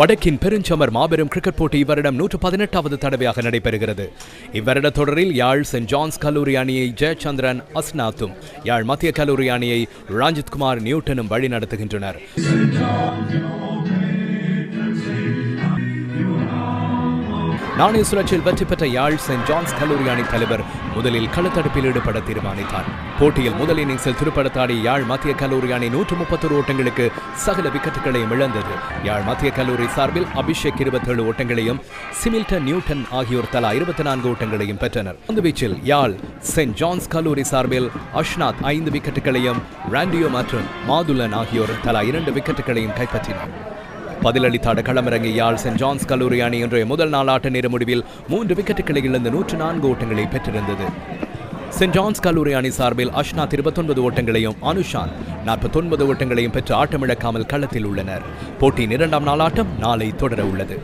வடக்கின் பெருஞ்சமர் மாபெரும் கிரிக்கெட் போட்டி இவரிடம் நூற்று பதினெட்டாவது தடவையாக நடைபெறுகிறது. இவ்வருட தொடரில் யாழ் சென்ட் ஜான்ஸ் கல்லூரி அணியை ஜெயச்சந்திரன் அஸ்நாத்தும் யாழ் மத்திய கல்லூரி அணியை ராஞ்சித் குமார் நியூட்டனும் வழி நாணய சுழற்சியில் வெற்றி பெற்ற யாழ் சென்ட் ஜான்ஸ் கல்லூரி அணி தலைவர் முதலில் களத்தடுப்பில் ஈடுபட தீர்மானித்தார். போட்டியில் முதல் இன்னிங்ஸில் துடுப்படுத்தாடி யாழ் மத்திய கல்லூரி அணி நூற்று முப்பத்தொரு ஓட்டங்களுக்கு சகல விக்கெட்டுகளையும் இழந்தது. யாழ் மத்திய கல்லூரி சார்பில் அபிஷேக் இருபத்தேழு ஓட்டங்களையும் சிமில்டன் நியூட்டன் ஆகியோர் தலா இருபத்தி நான்கு ஓட்டங்களையும் பெற்றனர். அந்த வீச்சில் யாழ் சென்ட் ஜான்ஸ் கல்லூரி சார்பில் அஷ்னாத் ஐந்து விக்கெட்டுகளையும் ராண்டியோ மற்றும் மாதுலன் ஆகியோர் தலா இரண்டு விக்கெட்டுகளையும் கைப்பற்றினர். பதிலளித்த களமிறங்கிய யாழ் சென்ட் ஜான்ஸ் கல்லூரி அணி இன்றைய முதல் நாள் ஆட்ட நேர முடிவில் மூன்று விக்கெட்டுகளை இழந்து நூற்று நான்கு ஓட்டங்களை பெற்றிருந்தது. சென்ட் ஜான்ஸ் கல்லூரி அணி சார்பில் அஷ்னா இருபத்தொன்பது ஓட்டங்களையும் அனுஷான் நாற்பத்தொன்பது ஓட்டங்களையும் பெற்று ஆட்டமிழக்காமல் களத்தில் உள்ளனர். போட்டியின் இரண்டாம் நாள் ஆட்டம் நாளை தொடர உள்ளது.